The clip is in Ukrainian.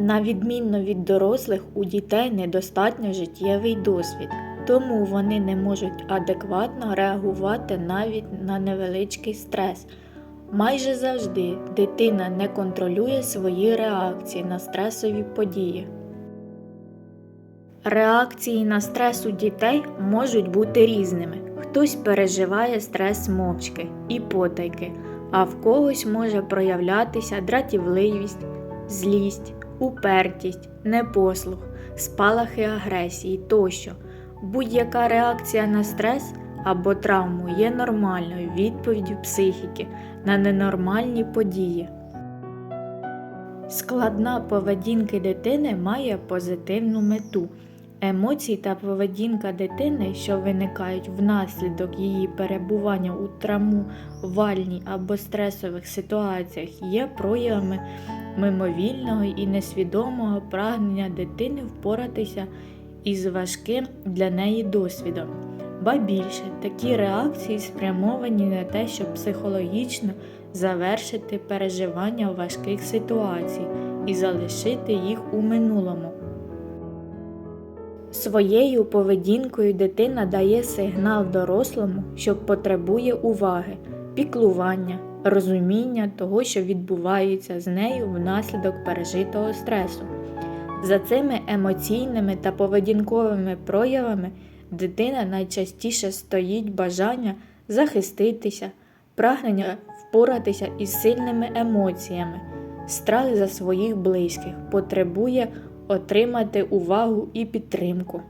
На відмінно від дорослих, у дітей недостатньо життєвий досвід, тому вони не можуть адекватно реагувати навіть на невеличкий стрес. Майже завжди дитина не контролює свої реакції на стресові події. Реакції на стрес у дітей можуть бути різними. Хтось переживає стрес мовчки і потайки, а в когось може проявлятися дратівливість, злість, упертість, непослух, спалахи агресії тощо. Будь-яка реакція на стрес або травму є нормальною відповіддю психіки на ненормальні події. Складна поведінки дитини має позитивну мету. Емоції та поведінка дитини, що виникають внаслідок її перебування у травмувальній або стресових ситуаціях, є проявами мимовільного і несвідомого прагнення дитини впоратися із важким для неї досвідом. Ба більше, такі реакції спрямовані на те, щоб психологічно завершити переживання важких ситуацій і залишити їх у минулому. Своєю поведінкою дитина дає сигнал дорослому, що потребує уваги, піклування, розуміння того, що відбувається з нею внаслідок пережитого стресу. За цими емоційними та поведінковими проявами дитина найчастіше стоїть бажання захиститися, прагнення впоратися із сильними емоціями, страх за своїх близьких, потребує отримати увагу і підтримку.